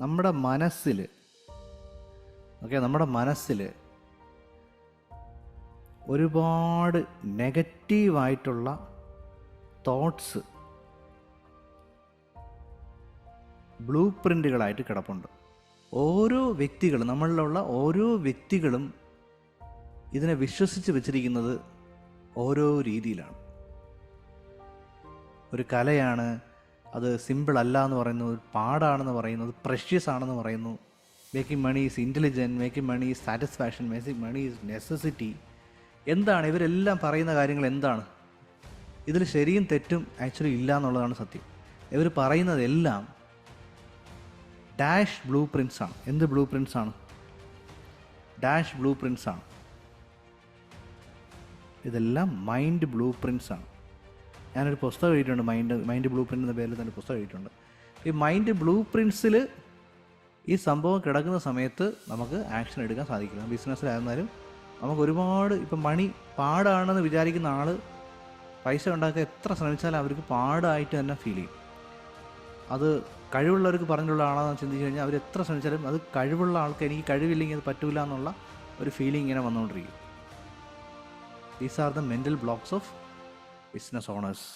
നമ്മുടെ മനസ്സിൽ ഓക്കെ നമ്മുടെ മനസ്സിൽ ഒരുപാട് നെഗറ്റീവായിട്ടുള്ള തോട്ട്സ് ബ്ലൂ പ്രിന്റുകളായിട്ട് കിടപ്പുണ്ട്. ഓരോ വ്യക്തികളും നമ്മളിലുള്ള ഓരോ വ്യക്തികളും ഇതിനെ വിശ്വസിച്ച് വെച്ചിരിക്കുന്നത് ഓരോ രീതിയിലാണ്. ഒരു കലയാണ് അത് സിമ്പിൾ അല്ല എന്ന് പറയുന്നു പാടാണെന്ന് പറയുന്നു അത് പ്രഷ്യസ് ആണെന്ന് പറയുന്നു. Making money is intelligent making money is satisfaction making money is necessity എന്താണ്? ഇവരെല്ലാം പറയുന്ന കാര്യങ്ങൾ എന്താണ്? ഇതിൽ ശരിയും തെറ്റും ആക്ച്വലി ഇല്ല എന്നുള്ളതാണ് സത്യം. ഇവർ പറയുന്നതെല്ലാം ഡാഷ് ബ്ലൂ പ്രിൻസ് ആണ്. എന്ത് ബ്ലൂ പ്രിൻസ് ആണ്? ഡാഷ് ബ്ലൂ പ്രിൻസ് ആണ്. ഇതെല്ലാം മൈൻഡ് ബ്ലൂ പ്രിൻസ് ആണ്. ഞാനൊരു പുസ്തകം എഴുതിയിട്ടുണ്ട് മൈൻഡ് മൈൻഡ് ബ്ലൂ പ്രിന്റ് എന്ന പേരിൽ തന്നെ പുസ്തകം എഴുതിയിട്ടുണ്ട്. ഈ മൈൻഡ് ബ്ലൂ പ്രിൻസിൽ ഈ സംഭവം കിടക്കുന്ന സമയത്ത് നമുക്ക് ആക്ഷൻ എടുക്കാൻ സാധിക്കില്ല. ബിസിനസ്സിലായിരുന്നാലും നമുക്ക് ഒരുപാട് ഇപ്പം മണി പാടാണെന്ന് വിചാരിക്കുന്ന ആൾ പൈസ ഉണ്ടാക്കാൻ എത്ര ശ്രമിച്ചാലും അവർക്ക് പാടായിട്ട് തന്നെ ഫീൽ ചെയ്യും. അത് കഴിവുള്ളവർക്ക് പറഞ്ഞുള്ള ആളാണെന്ന് ചിന്തിച്ച് കഴിഞ്ഞാൽ അവർ എത്ര ശ്രമിച്ചാലും അത് കഴിവുള്ള ആൾക്ക് എനിക്ക് കഴിവില്ലെങ്കിൽ അത് പറ്റൂല എന്നുള്ള ഒരു ഫീലിംഗ് ഇങ്ങനെ വന്നുകൊണ്ടിരിക്കും. These are the mental blocks of business owners